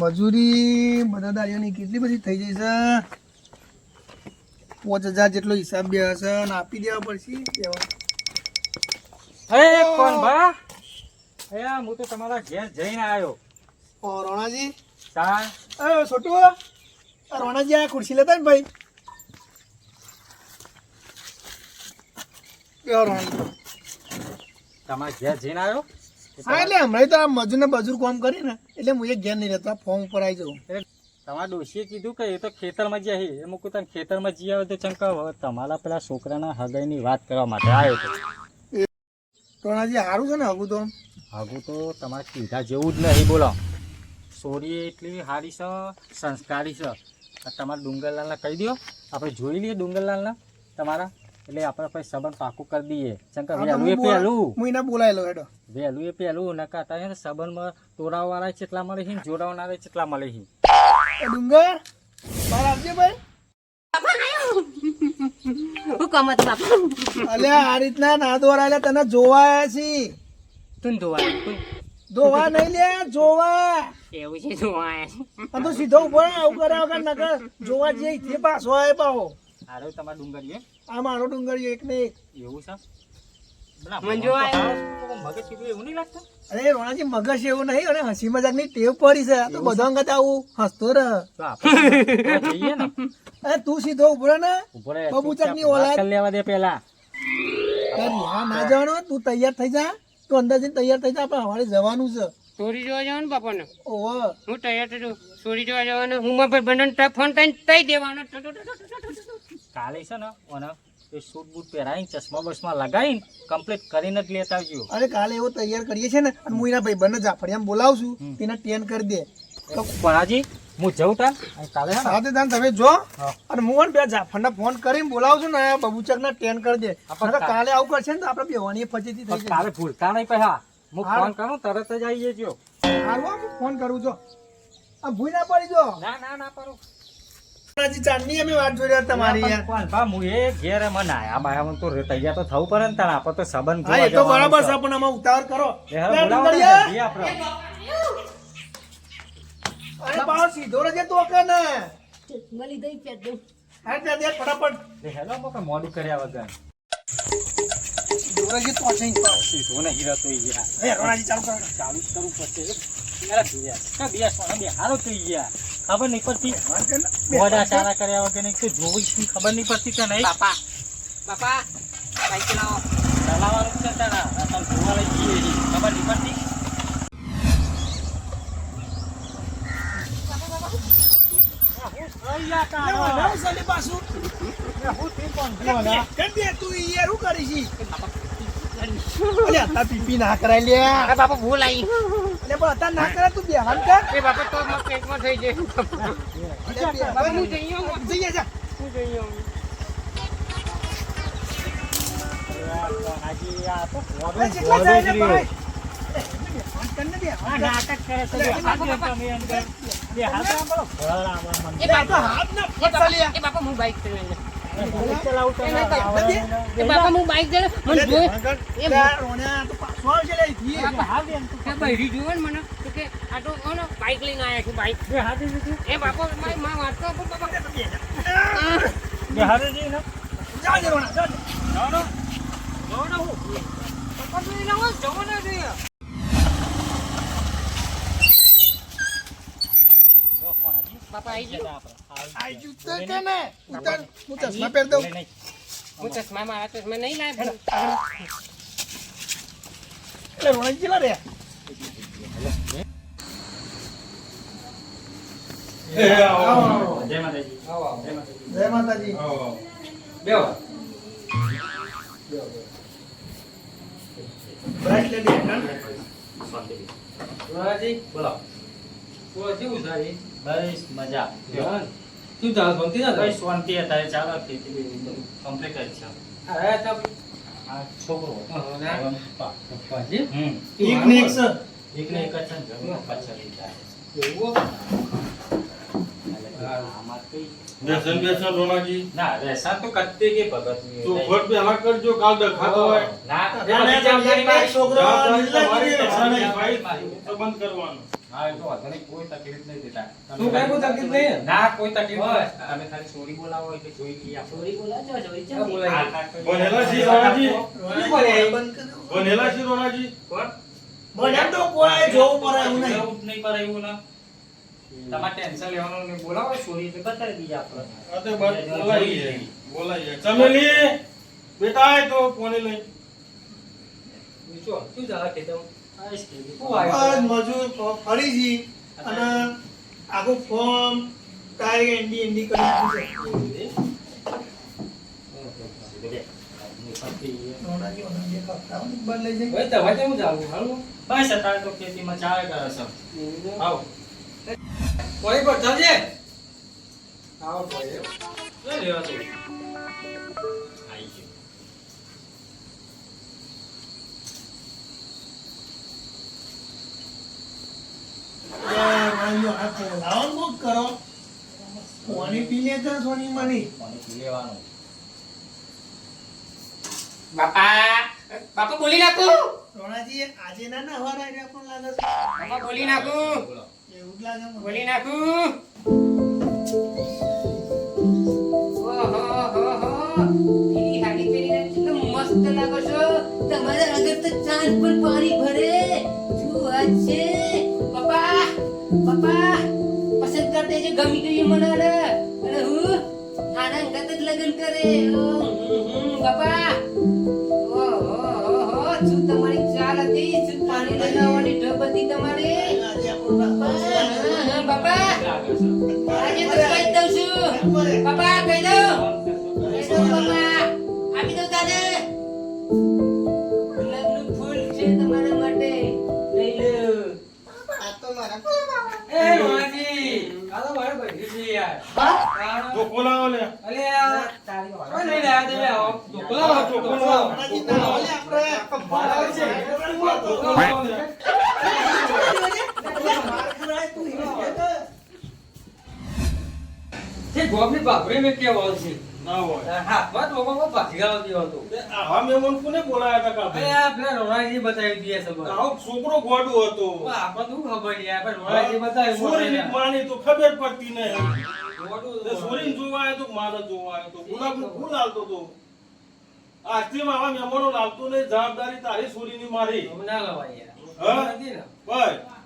મજૂરી બધા દાળીઓની કેટલી બધી થઈ જઈ છે? પાંચ હજાર જેટલો હિસાબ બે હશે અને આપી દેવા પડશે. કેવા હે કોણ બા હે હું તો તમારા ઘેર જઈને આવ્યો ઓ રોણાજી. તા. છોટુ રોણાજી આ ખુરશી લેતા ને ભાઈ? તમારા ઘેર જઈને આવ્યો હા એટલે હમણાં તો આ મજૂર ને બજૂર કામ કરી ને એટલે હું એક ઘેર નહીં રહેતો ફોર્મ ઉપર આવી જાઉં. તમારા ડોશીએ કીધું કે એ તો ખેતરમાં જ્યાં હી એ મૂકું તને ખેતરમાં જઈ આવે તો ચંકા તમારા પેલા છોકરાના હગાઈની વાત કરવા માટે આવ્યો તો. હજી સારું છે ને હગું તો? હગું તો તમારે કીધા જેવું જ નહીં બોલો. સોરી એટલી સારી છે સંસ્કારી છે. તમારા ડુંગરલાલને કહી દો આપણે જોઈ લઈએ ડુંગરલાલને તમારા એટલે આપણે પછી સંબંધ પાકું કરી દઈએ. શંકર વહેલું એ પહેલું? હું એને બોલાવી લઉં હેડો. વહેલું એ પહેલું? નકા હતા સંબંધમાં તોડાવવાળા કેટલા મળે છે જોડાવનારા કેટલા મળે છે? ડુંગર બહાર આવજે ભાઈ. હું બાપા. અલ્યા આ રીતના ના તને જોવા આયા છી તું ધોવા જોવા નહીં લે જોવા એવું છે ધોવા તો સીધો ઉપર આવું કરે વગર નકર જોવા જઈએ તે પાછો આવે પાહો. આરે તમારા ડુંગરીએ આ મારો ડુંગર એક ને એક. એવું છે? મગજ એવું નહીં લાગતું? અરે રોણાજી મગજ એવું નહીં અને હસી મજાકની ટેવ પડી છે. તો બધો અંગત આવું હસતો રહે. અરે તું સીધો ઊભો ને. બબુચકની ઓલાદ. લેવા દે પેલા હા ના જવાનું તું તૈયાર થઈ જા. તું અંદર જઈને તૈયાર થઈ જા આપણે હવારે જવાનું છે. ચોરી જોવા જવાનું બાપાને? ઓહો. હું તૈયાર થયો ચોરી જોવા જવાનું હું મારા ભાઈબંધોને ફોન કરીને તઈ દેવાનો. કાલે છે ને ઓને એ સૂટ બૂટ પહેરાવીને ચશ્મા બસમાં લગાવીને કમ્પ્લીટ કરીને જ લેતા આવજો. અરે કાલે એવો તૈયાર કરીએ છે ને અને હું એના ભાઈ બંને જાફરિયામાં બોલાવશું તેને ટેન કરી દે. તો પણાજી હું જઉં તાર અને કાલે સાથે તાન તમે જો અને હું બે જાફરના ફોન કરીને બોલાવશું ને બબુચક ના ટેન કરી દે. આપણે કાલે આવું કરશે ને તો આપણે બેવાની ફજીતી થઈ કાલે ભૂલતા નહીં પહેલા હું. ફોન કરું તરત જ આવી જજો. હારું ફોન કરું છો આ ભૂલ ના પડી જો ના ના ના પરું હજી ચાંદની અમે વાત જોઈ રહ્યા તમારી યાર. બા હું એ ઘેર મને આયા બાયા તો તૈયાર તો થવું પડે ને તાર આપણે તો સંબંધ જોવા એ તો બરાબર છે. પણ આમાં ઉતાવળ કરો. ને. અરે બાળ સીધો રહેજે તો કે ને મળી દઈ પેટ દઉં હા ત્યાં ત્યાં ફટાફટ. લે, હેલો મોકે મોડું કર્યા વગર. સીધો તો છે પાછો. સીધો નહીં રહેતો યાર એ રોણાજી ચાલુ કરો. ચાલુ કરવું પડશે. યાર યાર કા બે સોના બે હારો થઈ ગયા. ખબર નહીં પડતી બધા મોઢા સારા કર્યા વગર નહીં તો જોવી જ ખબર નહીં પડતી કે નહીં બાપા બાપા બાઈક ચલાવો ચલાવવાનું છે તારા આ જોવા લઈ જઈએ ખબર નહીં પડતી હું તું યાર શું કરી છી? અલે અત્યારે પીપી ના કરાય લે અરે બાપા ભૂલ આવી અલે પણ અત્યારે ના કરાય તું બેહાન કર એ બાપા તો મારા પેટમાં થઈ જાય બાપા હું. જઈ આવું જઈએ જા. હું જઈ આવું હાજી આ તો ને જ રહ્યું. કર કર. નાટક કરે છે બે હાથ કરો. એ તો બાપા હાથ ના ફટ એ બાપા હું બાઈક ચલાવી બાપા હું બાઈક ચલાવ મને જોઈ એ રોણ્યા તો પાછો આવશે લે અહીંથી. બાપા. દે કે બૈરી જુઓ ને મને તો કે આ તો કોનો બાઈક લઈને આવ્યા છું બાઈક બે હાથ એ બાપા મારી માં વાત તો પણ બાપા બે હાથ દે ને. જા જા હું. પપ્પા તો એના જવાના જોઈએ જો કોણ હાજી? બાપા આવી ગયો. આઈ ગયું તો કે ને. ઉતાર. હું ચશ્મા પહેરી દઉં. હું ચશ્મા મારા ચશ્મા નહીં લાવ્યો રોણાજી કેટલા રહ્યા? આવો. જય માતાજી. જય માતાજી. માતાજી બ્રાઇટ લેડી હેઠળ. બોલો. બસ મજા. શું ચાલે? શાંતિ ના? બસ શાંતિ અત્યારે ચાલો? ખેતી બધું complete જ છે. આ છોકરો. હમ. એક ને એક છે. એક ને એક જ છે પાછળ એવું? એટલે આમાં કઈ- વ્યસન વ્યસન રોનાજી? ના રહેસાન તો કરતી કે ભગતની. તું ફટ પહેલા કરજો કાલ દખાતો હોય. ના. છોકરો તો બંધ કરવાનું. હા, એ તો વાંધો કોઈ તકલીફ નહીં દેતા. તમે તું કોઈ તકલીફ નહીં ના, કોઈ તકલીફ નહીં. તમે ખાલી સોરી બોલાવો એટલે જોઈ લઈએ આપણે. સોરી બોલાવજો સોરી હા, ચાલ બોલાય. હા, હા, ભણેલા છીએ, રોણાજી? બંધ કરો. ભણેલા છીએ, રોણાજી? કોણ? ભણ્યા તો કોઈ જોવું પડે એવું નહીં. એવું નહીં કરે એવું ના. તમારે ટેન્શન લેવાનું નહીં. બોલાવો સોરી એટલે બતાવી દઈએ આપણે. બોલાઈએ, બોલાઈએ. ચમેલી, બેટા તો કોને લઈ શું જવા કે તમે બસ મજૂર ફ- ફરી જી અને આખું ફોર્મ તારીખ એન્ડી એન્ડી કરી નાખ્યું છે. રોણાજી ઓના જે કપડાં હોય ને બંધ લઈ જાય. ભાઈ તમારે કેવું જાવું હાલું બસ અત્યારે તો ખેતીમાં ચાલે કરે છે આવો કોઈ પર ચાલજે આવો ભાઈ શું લેવા તું આઈ ગયો એ આ બોલાવો ને કરો પાણી પી લેતા સોની મની પાણી પી લેવાનું બાપા બાપા બોલી નાખું. રોણાજી આજે ના ના હવા રહ્યા પણ લાગે છે. બાપા બોલી નાખું. એવું લાગે બોલી નાખું. ઓહો હો હો પીળી હાડી પહેરીને કેટલો મસ્ત લાગો છો. તમારા આગળ તો ચાંદ પણ પાણી ભરે. શું વાત છે. પપ્પા, પસંદ કર દેજે ગમી ગઈ મને રે. અને હું આના અંગત જ લગ્ન કરે. પપ્પા. શું તમારી ચાલ હતી? શું પાણી લગાવવાની ઢબ હતી તમારી? બાપા આજે તો કહી દઉં છું. બાપા કહી દઉં. કહી દઉં બાપા આપી દઉં તાને આ તો મારા. એ માજી કાલો તો મારો ભાઈ છે યાર. તો બોલાવો લે. અલે તારી કોઈ લઈ રહ્યા તમે આવો બોલાવો, તો બોલાવો. રોણાજી ના ઓલે આપણે. કપાળા છે. બોલાવો લે. માર ખવડાય તું ગોમની ભાખરી મેં કેવા છે. ના હોય. હાથમાં ટોપામાં ભાખરી ગાવ દેવો હતો. આવા મહેમાન કોને બોલાયા હતા કાપે? આ પેલા રોણાજી બતાવી દીએ છે આવો છોકરો ગોડો હતો. આપણને શું ખબર યાર? પણ રોણાજી બતાવી સોરીની માની તો ખબર પડતી નહીં. મોટું તે સોરીને જોવા આવ્યો તો મારે જોવા આવ્યો તો. ગુલાબનું ફૂલ હાલતો તો. આજથી આવા મહેમાનો લાવતો નહીં. જવાબદારી તારી સોરીની મારી. ના લવાય યાર. હા? બસ.